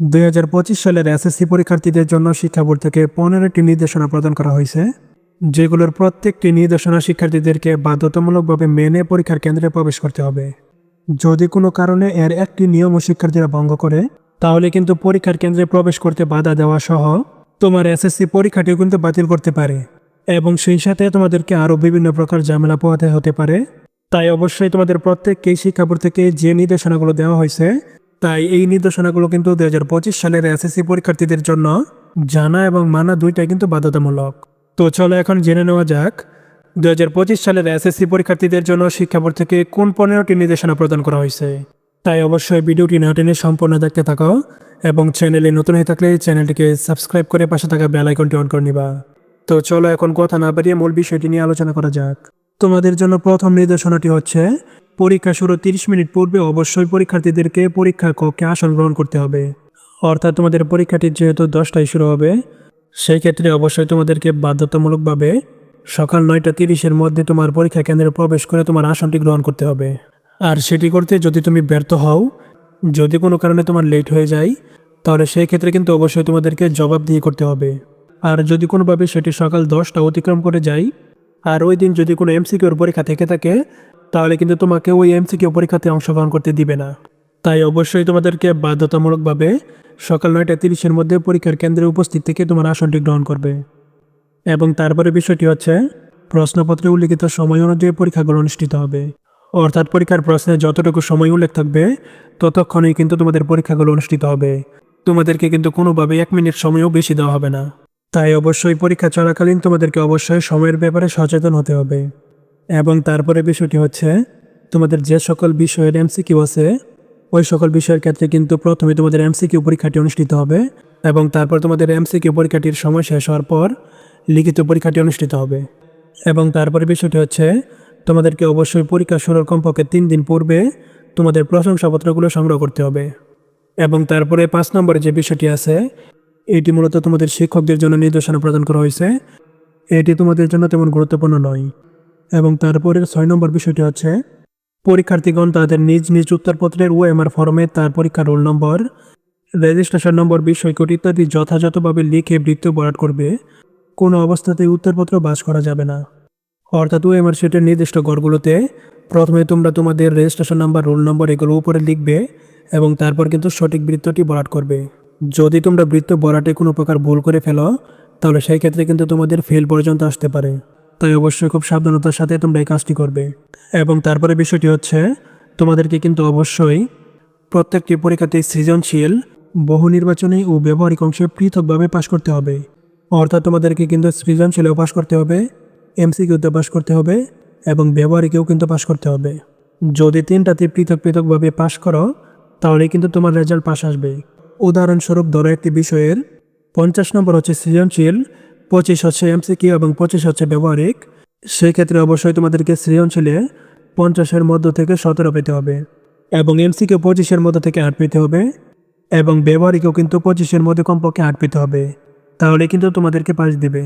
দুই হাজার পঁচিশ সালের এসএসসি পরীক্ষার্থীদের জন্য শিক্ষা বোর্ড থেকে পনেরোটি নির্দেশনা প্রদান করা হয়েছে, যেগুলোর প্রত্যেকটি নির্দেশনা শিক্ষার্থীদেরকে বাধ্যতামূলকভাবে মেনে পরীক্ষার কেন্দ্রে প্রবেশ করতে হবে। যদি কোনো কারণে এর একটি নিয়মও শিক্ষার্থীরা ভঙ্গ করে, তাহলে কিন্তু পরীক্ষার কেন্দ্রে প্রবেশ করতে বাধা দেওয়া সহ তোমার এসএসসি পরীক্ষাটিও কিন্তু বাতিল করতে পারে এবং সেই সাথে তোমাদেরকে আরও বিভিন্ন প্রকার ঝামেলা পোহাতে হতে পারে। তাই অবশ্যই তোমাদের প্রত্যেককেই শিক্ষা বোর্ড থেকে যে নির্দেশনাগুলো দেওয়া হয়েছে তাই এই নির্দেশনাগুলো কিন্তু দুই হাজার পঁচিশ সালের এসএসসি পরীক্ষার্থীদের জন্য জানা এবং মানা দুইটাই কিন্তু বাধ্যতামূলক। তো চলো এখন জেনে নেওয়া যাক দু হাজার পঁচিশ সালের এসএসসি পরীক্ষার্থীদের জন্য শিক্ষা বোর্ড থেকে কোন পনেরোটি নির্দেশনা প্রদান করা হয়েছে? তাই অবশ্যই ভিডিওটি না টেনে সম্পূর্ণ দেখতে থাকো এবং চ্যানেলে নতুন হয়ে থাকলে চ্যানেলটিকে সাবস্ক্রাইব করে পাশে থাকা বেল আইকনটি অন করে নিবা। তো চলো এখন কথা না বাড়িয়ে মূল বিষয়টি নিয়ে আলোচনা করা যাক। তোমাদের জন্য প্রথম নির্দেশনাটি হচ্ছে, পরীক্ষা শুরু তিরিশ মিনিট পূর্বে অবশ্যই পরীক্ষার্থীদেরকে পরীক্ষা কক্ষে আসন গ্রহণ করতে হবে। অর্থাৎ তোমাদের পরীক্ষাটি যেহেতু দশটায় শুরু হবে, সেই ক্ষেত্রে অবশ্যই তোমাদেরকে বাধ্যতামূলকভাবে সকাল নয়টা তিরিশের মধ্যে তোমার পরীক্ষা কেন্দ্রে প্রবেশ করে তোমার আসনটি গ্রহণ করতে হবে। আর সেটি করতে যদি তুমি ব্যর্থ হও, যদি কোনো কারণে তোমার লেট হয়ে যায়, তাহলে সেই ক্ষেত্রে কিন্তু অবশ্যই তোমাদেরকে জবাব দিয়ে করতে হবে। আর যদি কোনোভাবে সেটি সকাল দশটা অতিক্রম করে যায় আর ওই দিন যদি কোনো এমসিকিউর পরীক্ষা থেকে থাকে, তাহলে কিন্তু তোমাকে ওই এমসিকিউ পরীক্ষাতে অংশগ্রহণ করতে দিবে না। তাই অবশ্যই তোমাদেরকে বাধ্যতামূলকভাবে সকাল নয়টা তিরিশের মধ্যে পরীক্ষার কেন্দ্রে উপস্থিত থেকে তোমার আসনটি গ্রহণ করবে। এবং তারপরে বিষয়টি হচ্ছে, প্রশ্নপত্রে উল্লিখিত সময় অনুযায়ী পরীক্ষাগুলো অনুষ্ঠিত হবে। অর্থাৎ পরীক্ষার প্রশ্নে যতটুকু সময় উল্লেখ থাকবে, ততক্ষণই কিন্তু তোমাদের পরীক্ষাগুলো অনুষ্ঠিত হবে। তোমাদেরকে কিন্তু কোনোভাবে এক মিনিট সময়ও বেশি দেওয়া হবে না। তাই অবশ্যই পরীক্ষা চলাকালীন তোমাদেরকে অবশ্যই সময়ের ব্যাপারে সচেতন হতে হবে। এবং তারপরে বিষয়টি হচ্ছে, তোমাদের যে সকল বিষয়ের এমসিকিউ আছে, ওই সকল বিষয়ের ক্ষেত্রে কিন্তু প্রথমে তোমাদের এমসিকিউ পরীক্ষাটি অনুষ্ঠিত হবে এবং তারপর তোমাদের এমসিকিউ পরীক্ষাটির সময় শেষ হওয়ার পর লিখিত পরীক্ষাটি অনুষ্ঠিত হবে। এবং তারপরে বিষয়টি হচ্ছে, তোমাদেরকে অবশ্যই পরীক্ষা শুরুর কমপক্ষে তিন দিন পূর্বে তোমাদের প্রশংসাপত্রগুলো সংগ্রহ করতে হবে। এবং তারপরে পাঁচ নম্বরে যে বিষয়টি আছে এটি মূলত তোমাদের শিক্ষকদের জন্য নির্দেশনা প্রদান করা হয়েছে। এটি তোমাদের জন্য তেমন গুরুত্বপূর্ণ নয়। এবং তারপরের ছয় নম্বর বিষয়টি হচ্ছে, পরীক্ষার্থীগণ তাদের নিজ নিজ উত্তরপত্রের ওএমআর ফর্মে তার পরীক্ষার রোল নম্বর রেজিস্ট্রেশন নম্বর বিষয়কট ইত্যাদি যথাযথভাবে লিখে বৃত্ত বরাট করবে। কোনো অবস্থাতেই উত্তরপত্র বাস করা যাবে না। অর্থাৎ ওএমআর সেটের নির্দিষ্ট গড়গুলোতে প্রথমে তোমরা তোমাদের রেজিস্ট্রেশন নাম্বার রোল নম্বর এগুলো উপরে লিখবে এবং তারপর কিন্তু সঠিক বৃত্তটি বরাট করবে। যদি তোমরা বৃত্ত বরাটে কোনো প্রকার ভুল করে ফেলো, তাহলে সেই ক্ষেত্রে কিন্তু তোমাদের ফেল পর্যন্ত আসতে পারে। তাই অবশ্যই খুব সাবধানতার সাথে তোমরা এই কাজটি করবে। এবং তারপরে বিষয়টি হচ্ছে, তোমাদেরকে কিন্তু অবশ্যই প্রত্যেকটি পরীক্ষাতে সৃজনশীল, বহু নির্বাচনী ও ব্যবহারিক অংশে পৃথকভাবে পাশ করতে হবে। অর্থাৎ তোমাদেরকে কিন্তু সৃজনশীলেও পাশ করতে হবে এমসিকিউতে পাশ করতে হবে, এবং ব্যবহারিকেও কিন্তু পাশ করতে হবে। যদি তিনটাতে পৃথক পৃথকভাবে পাশ করো তাহলে কিন্তু তোমার রেজাল্ট পাশ আসবে। উদাহরণস্বরূপ ধরো একটি বিষয়ের পঞ্চাশ নম্বর হচ্ছে সৃজনশীল, পঁচিশ হচ্ছে এমসিকিউ এবং পঁচিশ হচ্ছে ব্যবহারিক। সেই ক্ষেত্রে অবশ্যই তোমাদেরকে সৃজনশীলে পঞ্চাশের মধ্য থেকে সতেরো পেতে হবে এবং এমসিকিউ পঁচিশের মধ্য থেকে আট পেতে হবে এবং ব্যবহারিকও কিন্তু পঁচিশের মধ্যে কমপক্ষে আট পেতে হবে। তাহলে কিন্তু তোমাদেরকে পাস দেবে।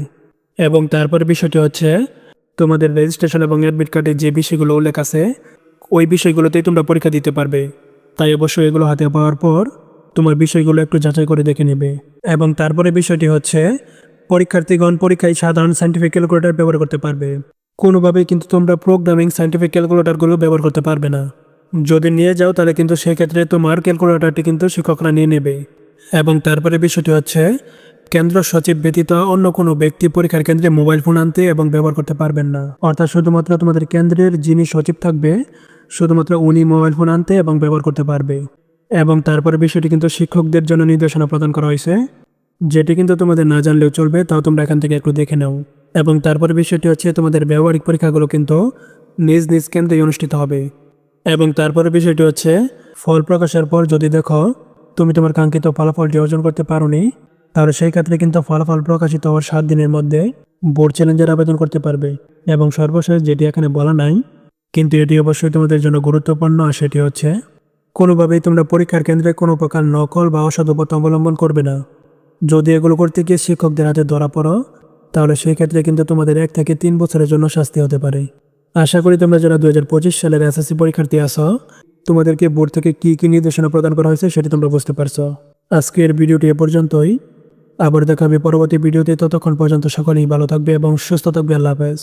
এবং তারপরে বিষয়টি হচ্ছে তোমাদের রেজিস্ট্রেশন এবং অ্যাডমিট কার্ডে যে বিষয়গুলো উল্লেখ আছে, ওই বিষয়গুলোতেই তোমরা পরীক্ষা দিতে পারবে। তাই অবশ্যই এগুলো হাতে পাওয়ার পর তোমার বিষয়গুলো একটু যাচাই করে দেখে নেবে। এবং তারপরে বিষয়টি হচ্ছে, পরীক্ষার্থীগণ পরীক্ষায় সাধারণ সাইন্টিফিক ক্যালকুলেটর ব্যবহার করতে পারবে। কোনোভাবেই কিন্তু তোমরা প্রোগ্রামিং সাইন্টিফিক ক্যালকুলেটরগুলো ব্যবহার করতে পারবে না। যদি নিয়ে যাও, তাহলে কিন্তু সেক্ষেত্রে তোমার ক্যালকুলেটরটি কিন্তু শিক্ষকরা নিয়ে নেবে। এবং তারপরে বিষয়টি হচ্ছে, কেন্দ্র সচিব ব্যতীত অন্য কোনো ব্যক্তি পরীক্ষার কেন্দ্রে মোবাইল ফোন আনতে এবং ব্যবহার করতে পারবেন না। অর্থাৎ শুধুমাত্র তোমাদের কেন্দ্রের যিনি সচিব থাকবে, শুধুমাত্র উনি মোবাইল ফোন আনতে এবং ব্যবহার করতে পারবে। এবং তারপরে বিষয়টি কিন্তু শিক্ষকদের জন্য নির্দেশনা প্রদান করা হয়েছে। যেটি কিন্তু তোমাদের না জানলেও চলবে, তাও তোমরা এখান থেকে একটু দেখে নাও। এবং তারপরে বিষয়টি হচ্ছে তোমাদের ব্যবহারিক পরীক্ষাগুলো কিন্তু নিজ নিজ কেন্দ্রে অনুষ্ঠিত হবে। এবং তারপরে বিষয়টি হচ্ছে, ফল প্রকাশের পর যদি দেখো, তুমি তোমার কাঙ্ক্ষিত ফলাফলটি অর্জন করতে পারোনি, তাহলে সেই ক্ষেত্রে কিন্তু ফলাফল প্রকাশিত হওয়ার সাত দিনের মধ্যে বোর্ড চ্যালেঞ্জের আবেদন করতে পারবে। এবং সর্বশেষ যেটি এখানে বলা নাই, কিন্তু এটি অবশ্যই তোমাদের জন্য গুরুত্বপূর্ণ সেটি হচ্ছে কোনোভাবেই তোমরা পরীক্ষার কেন্দ্রে কোনো প্রকার নকল বা অসাধু পথ অবলম্বন করবে না। যদি এগুলো করতে গিয়ে শিক্ষকদের হাতে ধরা পড়ো, তাহলে সেই ক্ষেত্রে কিন্তু তোমাদের এক থেকে তিন বছরের জন্য শাস্তি হতে পারে। আশা করি তোমরা যারা দু হাজার পঁচিশ সালের এসএসসি পরীক্ষার্থী আসো তোমাদেরকে বোর্ড থেকে কি কী নির্দেশনা প্রদান করা হয়েছে সেটি তোমরা বুঝতে পারছ। আজকের ভিডিওটি এ পর্যন্তই। আবার দেখা হবে পরবর্তী ভিডিওতে। ততক্ষণ পর্যন্ত সকলেই ভালো থাকবে এবং সুস্থ থাকবে। আল্লাহ হাফেজ।